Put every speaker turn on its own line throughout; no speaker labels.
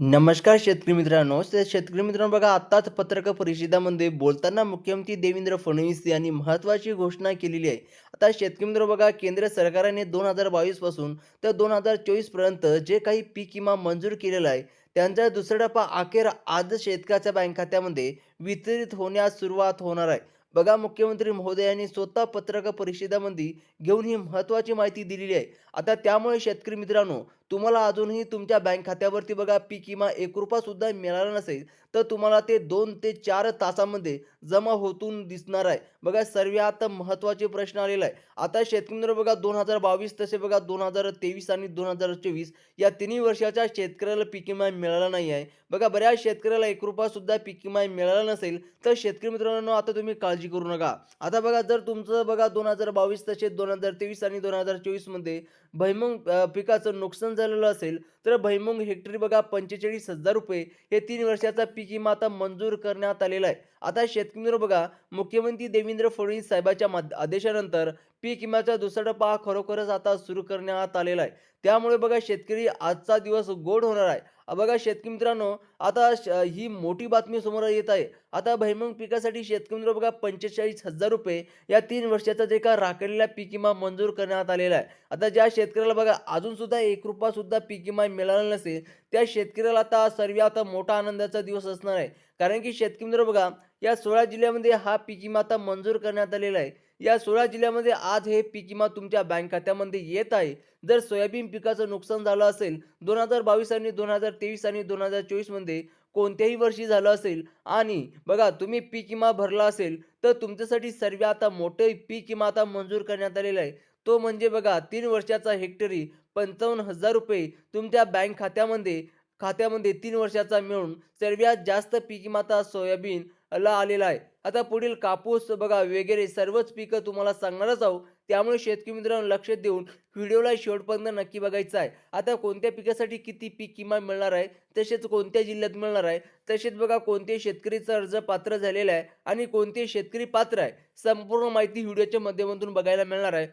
नमस्कार शेतकरी मित्रांनो. शेतकरी मित्रांनो बघा आत्ताच पत्रकार परिषदेमध्ये बोलताना मुख्यमंत्री देवेंद्र फडणवीस यांनी महत्त्वाची घोषणा केलेली आहे. आता शेतकरी मित्र बघा केंद्र सरकारने दोन हजार बावीसपासून तर दोन हजार चोवीसपर्यंत जे काही पीक विमा मंजूर केलेला आहे त्यांचा दुसरा टप्पा अखेर आज शेतकऱ्याच्या बँक खात्यामध्ये वितरित होण्यास सुरुवात होणार आहे. बघा मुख्यमंत्री महोदयांनी स्वतः पत्रकार परिषदेमध्ये घेऊन ही महत्त्वाची माहिती दिलेली आहे. आता त्यामुळे शेतकरी मित्रांनो तुम्हाला अजूनही तुमच्या बँक खात्यावरती बघा पीक किमा एक रुपया सुद्धा मिळाला नसेल तर तुम्हाला ते दोन ते चार तासामध्ये जमा होतून दिसणार आहे. बघा सर्वात महत्त्वाचे प्रश्न आलेला आहे. आता शेतकरी बघा दोन हजार बावीस तसे बघा दोन हजार तेवीस आणि दोन हजार चोवीस या तिन्ही वर्षाच्या शेतकऱ्याला पीक विमा मिळाला नाही आहे. बघा बऱ्याच शेतकऱ्याला एक रुपया सुद्धा पीक विमा मिळाला नसेल तर शेतकरी मित्रांनो आता तुम्ही काळजी करू नका. आता बघा जर तुमचं बघा दोन हजार बावीस तसेच दोन हजार तेवीस आणि दोन हजार चोवीसमध्ये भैमुंग पिकाचं नुकसान झालेलं असेल तर भैमुंग हेक्टरी बघा पंचेचाळीस हजार रुपये. हे तीन वर्षाचा पीक विमा आता मंजूर करण्यात आलेला आहे. आता शेतकऱ्यांवर बघा मुख्यमंत्री देवेंद्र फडणवीस साहेबाच्या आदेशानंतर पीक विम्याचा दुसरा टप्पा हा खरोखरच आता सुरू करण्यात आलेला आहे. त्यामुळे बघा शेतकरी आजचा दिवस गोड होणार आहे. बघा शेतकरी मित्रांनो आता श- ही मोठी बातमी समोर येत आहे. आता भैमंग पिकासाठी शेतकरी मित्र बघा पंचेचाळीस हजार रुपये या तीन वर्षाचा जे का राखलेला पीक विमा मंजूर करण्यात आलेला आहे. आता ज्या शेतकऱ्याला बघा अजून सुद्धा एक रुपया सुद्धा पीक विमा मिळाला नसेल त्या शेतकऱ्याला आता सर्वात मोठा आनंदाचा दिवस असणार आहे. कारण की शेतकरी मित्र बघा या सोळा जिल्ह्यामध्ये हा पीक विमा आता मंजूर करण्यात आलेला आहे. या सोळा जिल्ह्यामध्ये आज हे पीक विमा तुमच्या बँक खात्यामध्ये येत आहे. जर सोयाबीन पिकाचं नुकसान झालं असेल दोन हजार बावीस आणि दोन हजार तेवीस आणि दोन हजार चोवीसमध्ये कोणत्याही वर्षी झालं असेल आणि बघा तुम्ही पीक विमा भरला असेल तर तुमच्यासाठी सर्वात मोठे पीक विमा आता मंजूर करण्यात आलेला आहे. तो म्हणजे बघा तीन वर्षाचा हेक्टरी पंचावन्न हजार रुपये तुमच्या बँक खात्यामध्ये खात्यामध्ये तीन वर्षाचा मिळून सर्वात जास्त पीक विमा आता सोयाबीन ला आलेला आहे. आता पुढील कापूस बघा वगैरे सर्वच पिकं तुम्हाला सांगणारच आहोत. त्यामुळे शेतकरी मित्रांनो लक्ष देऊन व्हिडिओला शेवटपर्यंत नक्की बघायचं आहे. आता कोणत्या पिकासाठी किती पीक किमान मिळणार आहे? तसेच कोणत्या जिल्ह्यात मिळणार आहे? तसेच बघा कोणते शेतकरीचं अर्ज पात्र झालेला आहे? आणि कोणते शेतकरी पात्र आहे? संपूर्ण माहिती व्हिडिओच्या माध्यमातून बघायला मिळणार आहे.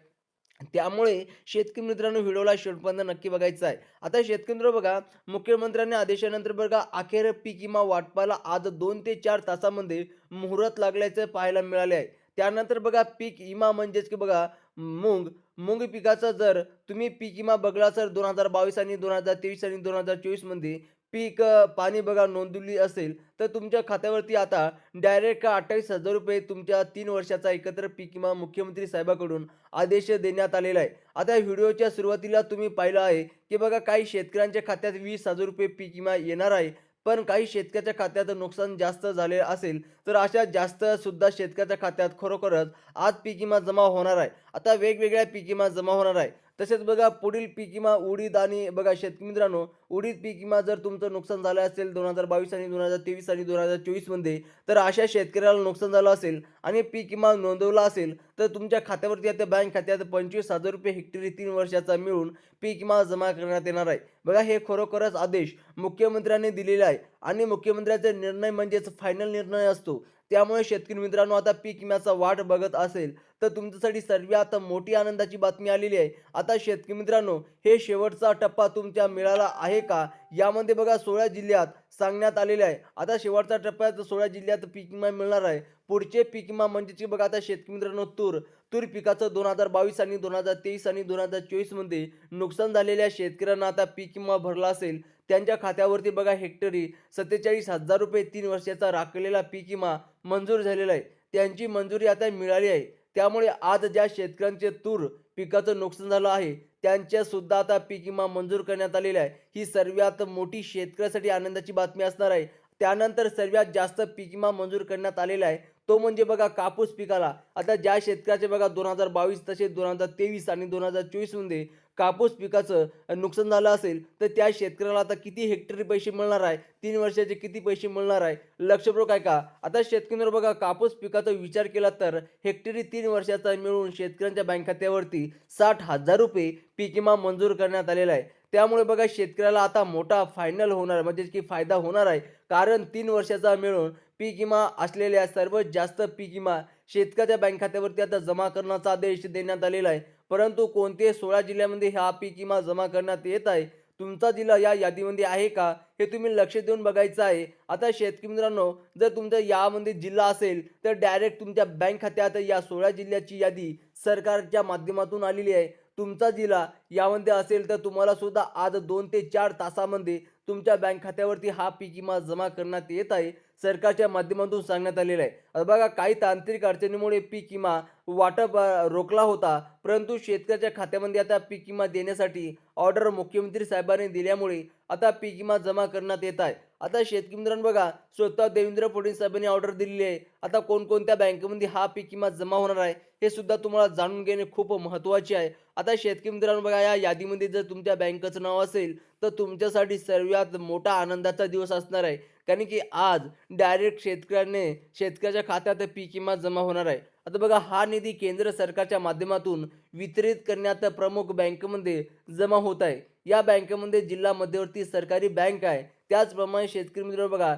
त्यामुळे शेतकरी मित्रांनो व्हिडिओला शेवटपर्यंत नक्की बघायचं आहे. आता शेतकरी मित्र बघा मुख्यमंत्र्यांनी आदेशानंतर बघा अखेर पीक विमा वाटपाला आज दोन ते चार तासामध्ये मुहूर्त लागल्याचे पाहायला मिळाले आहे त्यानंतर बघा पीक विमा म्हणजेच की बघा मूग मूग पिकाचा जर तुम्ही पीक विमा बघला तर दोन हजार बावीस आणि दोन हजार तेवीस आणि दोन हजार चोवीसमध्ये पीक पाणी बघा नोंदवली असेल तर तुमच्या खात्यावरती आता डायरेक्ट अठ्ठावीस हजार रुपये तुमच्या तीन वर्षाचा एकत्र पीक विमा मुख्यमंत्री साहेबाकडून आदेश देण्यात आलेला आहे. आता व्हिडिओच्या सुरुवातीला तुम्ही पाहिलं आहे की बघा काही शेतकऱ्यांच्या खात्यात वीस हजार रुपये पीक विमा येणार आहे पण काही शेतकऱ्याच्या खात्यात नुकसान जास्त झाले असेल तर अशा जास्त सुद्धा शेतकऱ्याच्या खात्यात खरोखरच आज पीक विमा जमा होणार आहे. आता वेगवेगळ्या पीक विमा जमा होणार आहे. तसेच बघा पुढील पीक विमा उडीद आणि बघा शेतकरी मित्रांनो उडीद पीक विमा जर तुमचं नुकसान झालं असेल दोन हजार बावीस आणि दोन हजार तेवीस आणि दोन हजार चोवीसमध्ये तर अशा शेतकऱ्याला नुकसान झालं असेल आणि पीक विमा नोंदवला असेल तर तुमच्या खात्यावरती आता बँक खात्यात पंचवीस हजार रुपये हेक्टरी तीन वर्षाचा मिळून पीक विमा जमा करण्यात येणार आहे. बघा हे खरोखरच आदेश मुख्यमंत्र्यांनी दिलेले आहे आणि मुख्यमंत्र्याचा निर्णय म्हणजेच फायनल निर्णय असतो. त्यामुळे शेतकरी मित्रांनो आता पीक विम्याचा वाट बघत असेल तर तुमच्यासाठी सर्व आता मोठी आनंदाची बातमी आलेली आहे. आता शेतकरी मित्रांनो हे शेवटचा टप्पा तुमच्या मिळाला आहे का? यामध्ये बघा सोळा जिल्ह्यात सांगण्यात आलेले आहे. आता शेवटचा टप्प्यात सोळा जिल्ह्यात पीक विमा मिळणार आहे. पुढचे पीक विमा म्हणजे की बघा आता शेतकरी मित्रांनो तूर. तूर पिकाचं दोन हजार बावीस आणि दोन हजार तेवीस आणि दोन हजार चोवीसमध्ये नुकसान झालेल्या शेतकऱ्यांना आता पीक विमा भरला असेल. त्यांच्या खात्यावरती बघा हेक्टरी सत्तेचाळीस हजार रुपये तीन वर्षाचा राखलेला पीक विमा मंजूर झालेला आहे. त्यांची मंजुरी आता मिळाली आहे. त्यामुळे आज ज्या शेतकऱ्यांचे तूर पिकाचं नुकसान झालं आहे त्यांच्यासुद्धा आता पीक विमा मंजूर करण्यात आलेला आहे. ही सर्वात मोठी शेतकऱ्यासाठी आनंदाची बातमी असणार आहे. त्यानंतर सर्वात जास्त पीक विमा मंजूर करण्यात आलेला आहे. तो म्हणजे बघा कापूस पिकाला. आता ज्या शेतकऱ्याचे बघा दोन हजार बावीस तसेच दोन हजार तेवीस आणि दोन हजार चोवीसमध्ये कापूस पिकाचं नुकसान झालं असेल तर त्या शेतकऱ्याला आता किती हेक्टरी पैसे मिळणार आहे? तीन वर्षाचे किती पैसे मिळणार आहे? लक्षपूर्वक आहे का आता शेतकऱ्यांवर बघा कापूस पिकाचा विचार केला तर हेक्टरी तीन वर्षाचा मिळून शेतकऱ्यांच्या बँक खात्यावरती साठ हजार रुपये पीक विमा मंजूर करण्यात आलेला आहे. त्यामुळे बघा शेतकऱ्याला आता मोठा फायनल होणार म्हणजे की फायदा होणार आहे. कारण तीन वर्षाचा मिळून पीक विमा असलेल्या सर्वात जास्त पीक विमा शेतकऱ्याच्या बँक खात्यावरती आता जमा करण्याचा आदेश देण्यात आलेला आहे. परंतु कोणते सोळा जिल्ह्यामध्ये हा पीक विमा जमा करण्यात येत आहे? तुमचा जिल्हा या यादीमध्ये आहे का? हे तुम्ही लक्ष देऊन बघायचं आहे. आता शेतकरी मित्रांनो जर तुमचा यामध्ये जिल्हा असेल तर डायरेक्ट तुमच्या बँक खात्यात या सोळा जिल्ह्याची यादी सरकारच्या माध्यमातून आलेली आहे. तुमचा जिल्हा यामध्ये असेल तर तुम्हाला सुद्धा आज दोन ते चार तासामध्ये तुमच्या बँक खात्यावरती हा पीक विमा जमा करण्यात येत आहे सरकारच्या माध्यमातून सांगण्यात आलेलं आहे. आता बघा काही तांत्रिक अडचणीमुळे पीक विमा वाटप रोखला होता परंतु शेतकऱ्याच्या खात्यामध्ये आता पीक विमा देण्यासाठी ऑर्डर मुख्यमंत्री साहेबांनी दिल्यामुळे आता पीक विमा जमा करण्यात येत आहे. आता शेतकरी मित्रांनो बघा स्वतः देवेंद्र फडणवीस साहेबांनी ऑर्डर दिलेली आहे. आता कोणकोणत्या बँकेमध्ये हा पीक विमा जमा होणार आहे हे सुद्धा तुम्हाला जाणून घेणे खूप महत्त्वाचे आहे. आता शेतकरी मित्रांनो बघा या यादीमध्ये जर तुमच्या बँकेचं नाव असेल तर तुमच्यासाठी सर्वात मोठा आनंदाचा दिवस असणार आहे. कारण की आज डायरेक्ट शेतकऱ्याने शेतकऱ्याच्या खात्यात पीक विमा जमा होणार आहे. आता बघा हा निधी केंद्र सरकारच्या माध्यमातून वितरित करण्यात प्रमुख बँकेमध्ये जमा होत आहे. या बँकेमध्ये जिल्हा मध्यवर्ती सरकारी बँक आहे. त्याचप्रमाणे शेतकरी मित्र बघा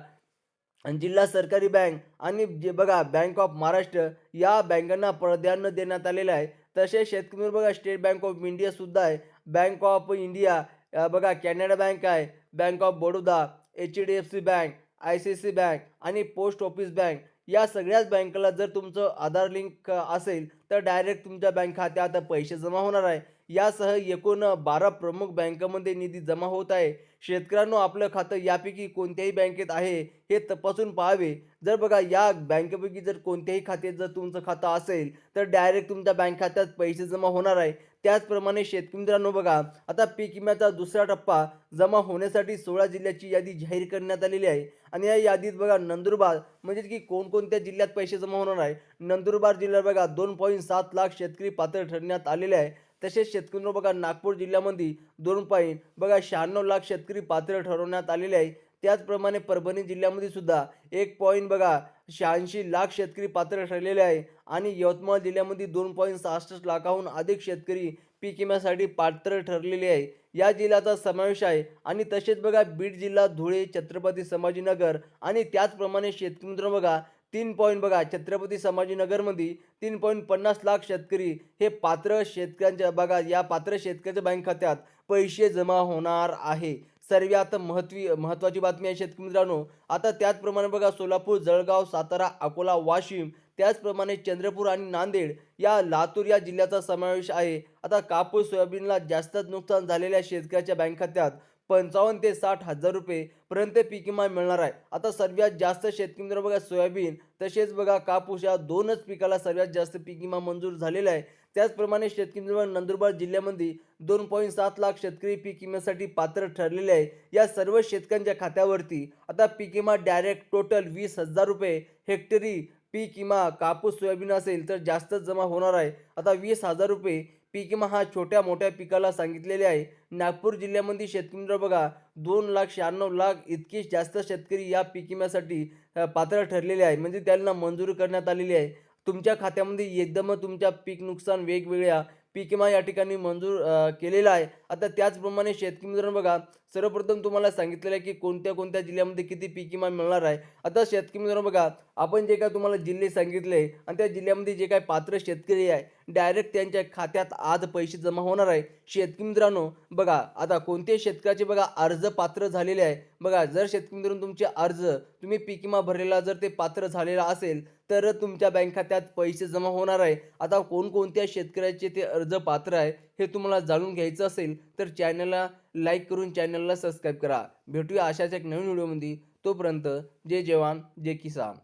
जिल्हा सरकारी बँक आणि जे बघा बँक ऑफ महाराष्ट्र या बँकांना प्राधान्य देण्यात आलेलं आहे. तसेच शेतकरी बघा स्टेट बँक ऑफ इंडियासुद्धा आहे. बँक ऑफ इंडिया बघा कॅनडा बँक आहे. Bank of Baroda H D F C bank I C C bank आणि पोस्ट ऑफिस बँक या सगळ्याच बँकेला जर तुमचं आधार लिंक असेल तर डायरेक्ट तुमच्या बँक खात्यात पैसे जमा होणार आहे. यासह एकूण बारा प्रमुख बँकांमध्ये निधी जमा होत आहे. शेतकऱ्यांनो आपलं खातं यापैकी कोणत्याही बँकेत आहे हे तपासून पाहावे. जर बघा या बँकेपैकी जर कोणत्याही खात्यात जर तुमचं खातं असेल तर डायरेक्ट तुमच्या बँक खात्यात पैसे जमा होणार आहे. त्याचप्रमाणे शेतकरी मित्रांनो बघा आता पीक विम्याचा दुसरा टप्पा जमा होण्यासाठी सोळा जिल्ह्याची यादी जाहीर करण्यात आलेली आहे. आणि या यादीत बघा नंदुरबार म्हणजे की कोणकोणत्या जिल्ह्यात पैसे जमा होणार आहे? नंदुरबार जिल्ह्यात बघा दोन पॉईंट सात लाख शेतकरी पात्र ठरण्यात आलेले आहे. तसेच शेतकरी बघा नागपूर जिल्ह्यामध्ये दोन पॉईंट बघा शहाण्णव लाख शेतकरी पात्र ठरवण्यात आलेले आहे. त्याचप्रमाणे परभणी जिल्ह्यामध्ये सुद्धा एक पॉईंट बघा शहाऐंशी लाख शेतकरी पात्र ठरलेले आहे. आणि यवतमाळ जिल्ह्यामध्ये दोन पॉईंट सहासष्ट लाखाहून अधिक शेतकरी पीक विम्यासाठी पात्र ठरलेले आहे. या जिल्ह्याचा समावेश आहे. आणि तसेच बघा बीड जिल्हा धुळे छत्रपती संभाजीनगर आणि त्याचप्रमाणे शेतकरी मित्र बघा तीन पॉईंट बघा छत्रपती संभाजीनगरमध्ये तीन पॉईंट पन्नास लाख शेतकरी हे पात्र शेतकऱ्यांच्या बघा या पात्र शेतकऱ्याच्या बँक खात्यात पैसे जमा होणार आहे. सर्वात महत्वी महत्त्वाची बातमी आहे शेतकरी मित्रांनो. आता त्याचप्रमाणे बघा सोलापूर जळगाव सातारा अकोला वाशिम त्याचप्रमाणे चंद्रपूर आणि नांदेड या लातूर या जिल्ह्याचा समावेश आहे. आता कापूस सोयाबीनला जास्तच नुकसान झालेल्या शेतकऱ्याच्या बँक खात्यात पंचावन्न ते साठ हजार रुपयेपर्यंत पीक विमा मिळणार आहे. आता सर्वात जास्त शेतकरी मित्र बघा सोयाबीन तसेच बघा कापूस या दोनच पिकाला सर्वात जास्त पीक विमा मंजूर झालेला आहे. त्याचप्रमाणे शेतकरी मित्र नंदुरबार जिल्ह्यामध्ये दोन पॉईंट सात लाख शेतकरी पीक विम्यासाठी पात्र ठरलेले आहे. या सर्व शेतकऱ्यांच्या खात्यावरती आता पीक विमा डायरेक्ट टोटल वीस हजार रुपये हेक्टरी पीक विमा कापूस सोयाबीन असेल तर जास्तच जमा होणार आहे. आता वीस हजार रुपये पीक विमा हा छोट्या मोठ्या पिकाला सांगितलेले आहे. नागपूर जिल्ह्यामध्ये शेतकरी मित्र बघा दोन लाख शहाण्णव लाख इतकी जास्त शेतकरी या पीक विम्यासाठी पात्र ठरलेले आहे. म्हणजे त्यांना मंजूर करण्यात आलेली आहे. तुमच्या खात्यामध्ये एकदम तुमच्या पीक नुकसान वेगवेगळ्या पीक विमा या ठिकाणी मंजूर केलेला आहे. आता त्याचप्रमाणे शेतकरी मित्रांनो बघा सर्वप्रथम तुम्हाला सांगितलेलं आहे की कोणत्या कोणत्या जिल्ह्यामध्ये किती पीक विमा मिळणार आहे. आता शेतकरी मित्रांनो बघा आपण जे काय तुम्हाला जिल्हे सांगितले आणि त्या जिल्ह्यामध्ये जे काय पात्र शेतकरी आहे डायरेक्ट त्यांच्या खात्यात आज पैसे जमा होणार आहे. शेतकरी मित्रांनो बघा आता कोणत्याही शेतकऱ्याचे बघा अर्ज पात्र झालेले आहे. बघा जर शेतकरी मित्रांनो तुमचे अर्ज तुम्ही पीक विमा भरलेला जर ते पात्र झालेला असेल तर तुमच्या बँक खात्यात पैसे जमा होणार आहे. आता कोणकोणत्या शेतकऱ्याचे ते अर्ज पात्र आहे हे तुम्हाला जाणून घ्यायचं असेल तर चॅनलला लाईक करून चॅनलला सबस्क्राईब करा. भेटूया अशाच एक नवीन व्हिडिओमध्ये तोपर्यंत जय जवान जय किसान.